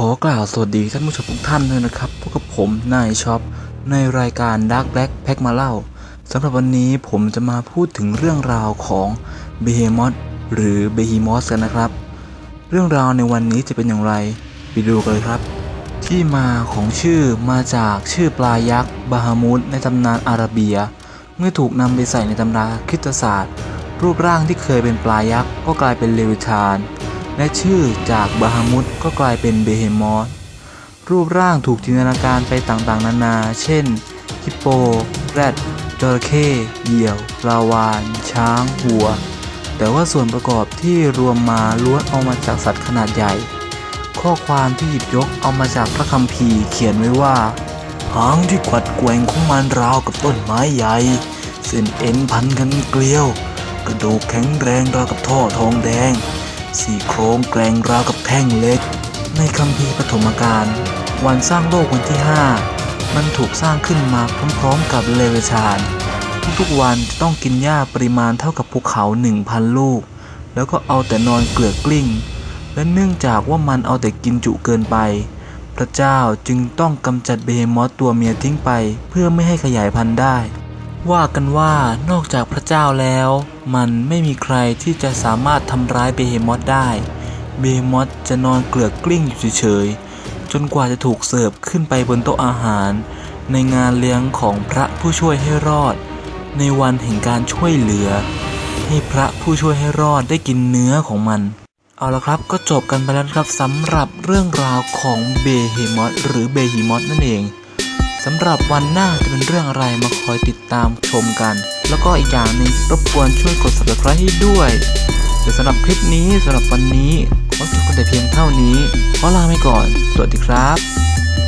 ขอกล่าวสวัสดีท่านผู้ชมทุกท่านด้วยนะครับพบกับผมนายช็อปในรายการ Dark Black Pack มาเล่าสำหรับวันนี้ผมจะมาพูดถึงเรื่องราวของ b e h e m o t h หรือ b e h e m o t h กันนะครับ เรื่องราวในวันนี้จะเป็นอย่างไรไปดูกันเลยครับ ที่มาของชื่อมาจากชื่อปลายักษ์บาฮามุดในตำนานอาราเบีย เมื่อถูกนำไปใส่ในตำราคริสตศาสตร์ รูปร่างที่เคยเป็นปลายักษ์ก็กลายเป็นเลวิทาน และชื่อจากบาฮามุดก็กลายเป็นเบเฮมอสรูปร่างถูกจินตนาการไปต่างๆ นานา เช่น ฮิปโป แรดจระเข้เหยี่ยวปลาวาน ช้างวัว แต่ว่าส่วนประกอบที่รวมมาล้วนเอามาจากสัตว์ขนาดใหญ่ ข้อความที่หยิบยกเอามาจากพระคัมภีร์เขียนไว้ว่า หางที่กวัดแกว่งของมันราวกับต้นไม้ใหญ่ เส้นเอ็นพันกันเกลียว กระดูกแข็งแรงราวกับท่อทองแดง สี่โครงแกรงราวกับแท่งเล็ก ในคัมภีร์ปฐมกาลวันสร้างโลกวันที่ 5 มันถูกสร้างขึ้นมาพร้อมๆกับเลเวชานทุกๆวันจะต้องกินหญ้าปริมาณเท่ากับภูเขา 1,000 ลูก แล้วก็เอาแต่นอนเกลือกกลิ้ง และเนื่องจากว่ามันเอาแต่กินจุเกินไป พระเจ้าจึงต้องกำจัดเบฮมอสตัวเมียทิ้งไป เพื่อไม่ให้ขยายพันธุ์ได้ ว่ากันว่านอกจากพระเจ้าแล้ว มันไม่มีใครที่จะสามารถทำร้ายเบเฮมอสได้ เบเฮมอสจะนอนเกลือกกลิ้งอยู่เฉยๆ จนกว่าจะถูกเสิร์ฟขึ้นไปบนโต๊ะอาหาร ในงานเลี้ยงของพระผู้ช่วยให้รอด ในวันแห่งการช่วยเหลือ ให้พระผู้ช่วยให้รอดได้กินเนื้อของมัน เอาละครับก็จบกันไปแล้วครับสำหรับเรื่องราวของเบเฮมอสหรือเบฮิมอสนั่นเอง สำหรับวันหน้าจะเป็นเรื่องอะไรมาคอยติดตามชมกัน แล้วก็อีกอย่างหนึ่งรบกวนช่วยกด subscribe ให้ด้วยแต่สำหรับคลิปนี้สำหรับวันนี้ขอจบกันแต่เพียงเท่านี้ขอลาไปก่อน สวัสดีครับ